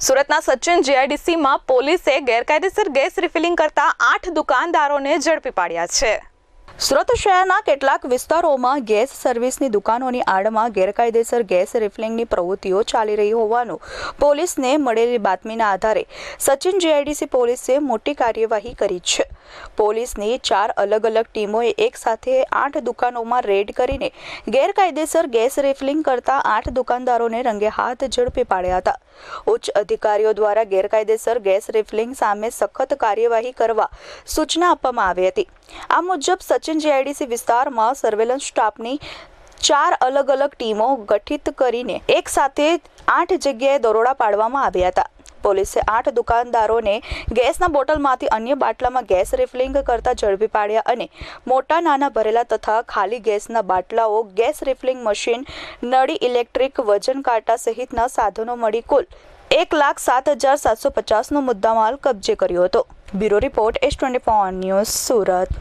સુરતના સચિન જીઆઈડીસીમાં પોલીસે ગેરકાયદેસર ગેસ રિફિલિંગ કરતા આઠ દુકાનદારોને ઝડપી પાડ્યા છે. સુરત શહેરના કેટલાક વિસ્તારોમાં ગેસ સર્વિસની દુકાનોની આડમાં ગેરકાયદેસર ગેસ રિફિલિંગની પ્રવૃત્તિઓ ચાલી રહી હોવાનું પોલીસને મળેલી બાતમીના આધારે સચિન જીઆઈડીસી પોલીસે મોટી કાર્યવાહી કરી છે. પોલીસની ચાર અલગ અલગ ટીમોએ એક સાથે આઠ દુકાનોમાં રેડ કરીને ગેરકાયદેસર ગેસ રિફિલિંગ કરતા આઠ દુકાનદારોને રંગે હાથ ઝડપી પાડ્યા હતા. ઉચ્ચ અધિકારીઓ દ્વારા ગેરકાયદેસર ગેસ રિફિલિંગ સામે સખત કાર્યવાહી કરવા સૂચના આપવામાં આવી હતી. આ મુજબ સચિન જીઆઈડીસી વિસ્તારમાં સર્વેલન્સ સ્ટાફની ચાર અલગ અલગ ટીમો ગઠિત કરીને એક સાથે આઠ જગ્યાએ દરોડા પાડવામાં આવ્યા હતા. પોલીસે આઠ દુકાનદારોને ગેસના બોટલમાંથી અન્ય બાટલામાં ગેસ રિફિલિંગ કરતા ઝડપી પાડ્યા અને મોટા નાના ભરેલા તથા ખાલી ગેસના બાટલાઓ ગેસ રિફિલિંગ મશીન, નળી ઇલેક્ટ્રિક, વજન કાંટા સહિતના સાધનો મળી કુલ એક લાખ સાત હજાર સાતસો પચાસનો મુદ્દામાલ કબજે કર્યો હતો. Bureau report S twenty news Surat.